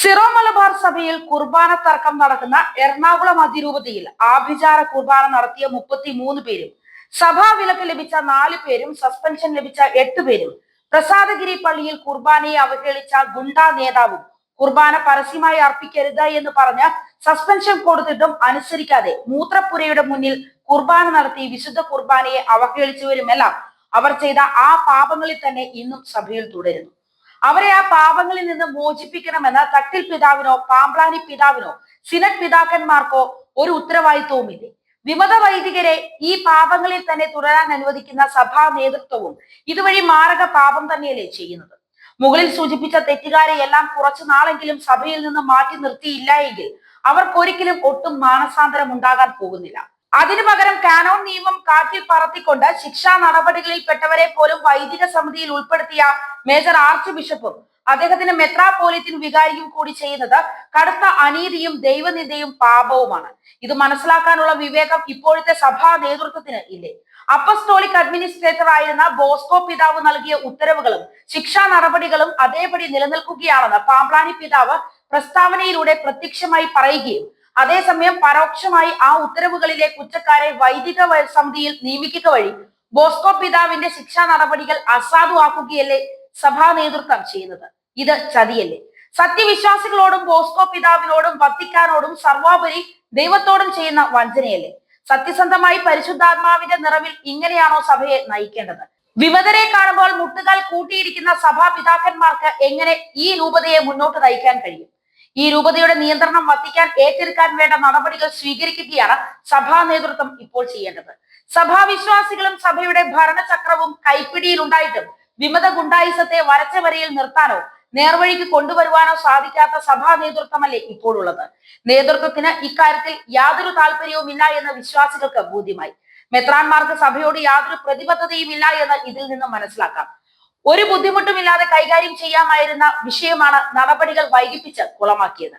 Syro Malabar സഭയിൽ കുർബാന തർക്കം നടക്കുന്ന എറണാകുളം അതിരൂപതയിൽ ആഭിചാര കുർബാന നടത്തിയ മുപ്പത്തി മൂന്ന് പേരും സഭാ വിലക്ക് ലഭിച്ച നാല് പേരും സസ്പെൻഷൻ ലഭിച്ച എട്ട് പേരും പ്രസാദഗിരി പള്ളിയിൽ കുർബാനയെ അവഹേളിച്ച ഗുണ്ടാ നേതാവും കുർബാന പരസ്യമായി അർപ്പിക്കരുത് എന്ന് പറഞ്ഞ് സസ്പെൻഷൻ കൊടുത്തിട്ടും അനുസരിക്കാതെ മൂത്രപ്പുരയുടെ മുന്നിൽ കുർബാന നടത്തി വിശുദ്ധ കുർബാനയെ അവഹേളിച്ചവരുമെല്ലാം അവർ ചെയ്ത ആ പാപങ്ങളിൽ തന്നെ ഇന്നും സഭയിൽ തുടരുന്നു. അവരെ ആ പാപങ്ങളിൽ നിന്ന് മോചിപ്പിക്കണമെന്ന് തട്ടിൽ പിതാവിനോ പാമ്പ്ലാനി പിതാവിനോ സിനറ്റ് പിതാക്കന്മാർക്കോ ഒരു ഉത്തരവാദിത്വവുമില്ലേ. വിമത വൈദികരെ ഈ പാപങ്ങളിൽ തന്നെ തുടരാൻ അനുവദിക്കുന്ന സഭാ നേതൃത്വവും ഇതുവഴി മാരക പാപം തന്നെയല്ലേ ചെയ്യുന്നത്. മുകളിൽ സൂചിപ്പിച്ച തെറ്റുകാരെ എല്ലാം കുറച്ചു നാളെങ്കിലും സഭയിൽ നിന്ന് മാറ്റി നിർത്തിയില്ല എങ്കിൽ അവർക്കൊരിക്കലും ഒട്ടും മാനസാന്തരം ഉണ്ടാകാൻ പോകുന്നില്ല. അതിനു പകരം കാനോൺ നിയമം കാറ്റിൽ പറത്തിക്കൊണ്ട് ശിക്ഷാ നടപടികളിൽ പെട്ടവരെ പോലും വൈദിക സമിതിയിൽ ഉൾപ്പെടുത്തിയ മേജർ ആർച്ച് ബിഷപ്പും അദ്ദേഹത്തിന്റെ മെത്രാപോലിത്തിൻ വികാരിയും കൂടി ചെയ്യുന്നത് കടുത്ത അനീതിയും ദൈവനിന്ദയും പാപവുമാണ്. ഇത് മനസ്സിലാക്കാനുള്ള വിവേകം ഇപ്പോഴത്തെ സഭാ നേതൃത്വത്തിന് ഇല്ലേ? അപ്പസ്റ്റോളിക് അഡ്മിനിസ്ട്രേറ്റർ ആയിരുന്ന ബോസ്കോ പിതാവ് നൽകിയ ഉത്തരവുകളും ശിക്ഷാ നടപടികളും അതേപടി നിലനിൽക്കുകയാണെന്ന് പാമ്പ്ലാനി പിതാവ് പ്രസ്താവനയിലൂടെ പ്രത്യക്ഷമായി പറയുകയും അതേസമയം പരോക്ഷമായി ആ ഉത്തരവുകളിലെ കുറ്റക്കാരെ വൈദിക സമിതിയിൽ നിയമിക്കുക വഴി ബോസ്കോ പിതാവിന്റെ ശിക്ഷാ നടപടികൾ അസാധുവാക്കുകയല്ലേ സഭാ നേതൃത്വം ചെയ്യുന്നത്? ഇത് ചതിയല്ലേ? സത്യവിശ്വാസികളോടും ബോസ്കോ പിതാവിനോടും വത്തിക്കാനോടും സർവോപരി ദൈവത്തോടും ചെയ്യുന്ന വഞ്ചനയല്ലേ? സത്യസന്ധമായി പരിശുദ്ധാത്മാവിന്റെ നിറവിൽ ഇങ്ങനെയാണോ സഭയെ നയിക്കേണ്ടത്? വിമതരെ കാണുമ്പോൾ മുട്ടുകാൽ കൂട്ടിയിരിക്കുന്ന സഭാപിതാക്കന്മാർക്ക് എങ്ങനെ ഈ രൂപതയെ മുന്നോട്ട് നയിക്കാൻ കഴിയും? ഈ രൂപതയുടെ നിയന്ത്രണം വത്തിക്കാൻ ഏറ്റെടുക്കാൻ വേണ്ട നടപടികൾ സ്വീകരിക്കുകയാണ് സഭാ നേതൃത്വം ഇപ്പോൾ ചെയ്യേണ്ടത്. സഭാവിശ്വാസികളും സഭയുടെ ഭരണചക്രവും കൈപ്പിടിയിൽ ഉണ്ടായിട്ടും വിമത ഗുണ്ടായിസത്തെ വരച്ച വരയിൽ നിർത്താനോ നേർവഴിക്ക് കൊണ്ടുവരുവാനോ സാധിക്കാത്ത സഭാ നേതൃത്വമല്ലേ ഇപ്പോഴുള്ളത്? നേതൃത്വത്തിന് ഇക്കാര്യത്തിൽ യാതൊരു താല്പര്യവുമില്ല എന്ന് വിശ്വാസികൾക്ക് ബോധ്യമായി. മെത്രാൻമാർക്ക് സഭയോട് യാതൊരു പ്രതിബദ്ധതയും ഇല്ല എന്ന് ഇതിൽ നിന്നും മനസ്സിലാക്കാം. ഒരു ബുദ്ധിമുട്ടുമില്ലാതെ കൈകാര്യം ചെയ്യാമായിരുന്ന വിഷയമാണ് നടപടികൾ വൈകിപ്പിച്ച് കുളമാക്കിയത്.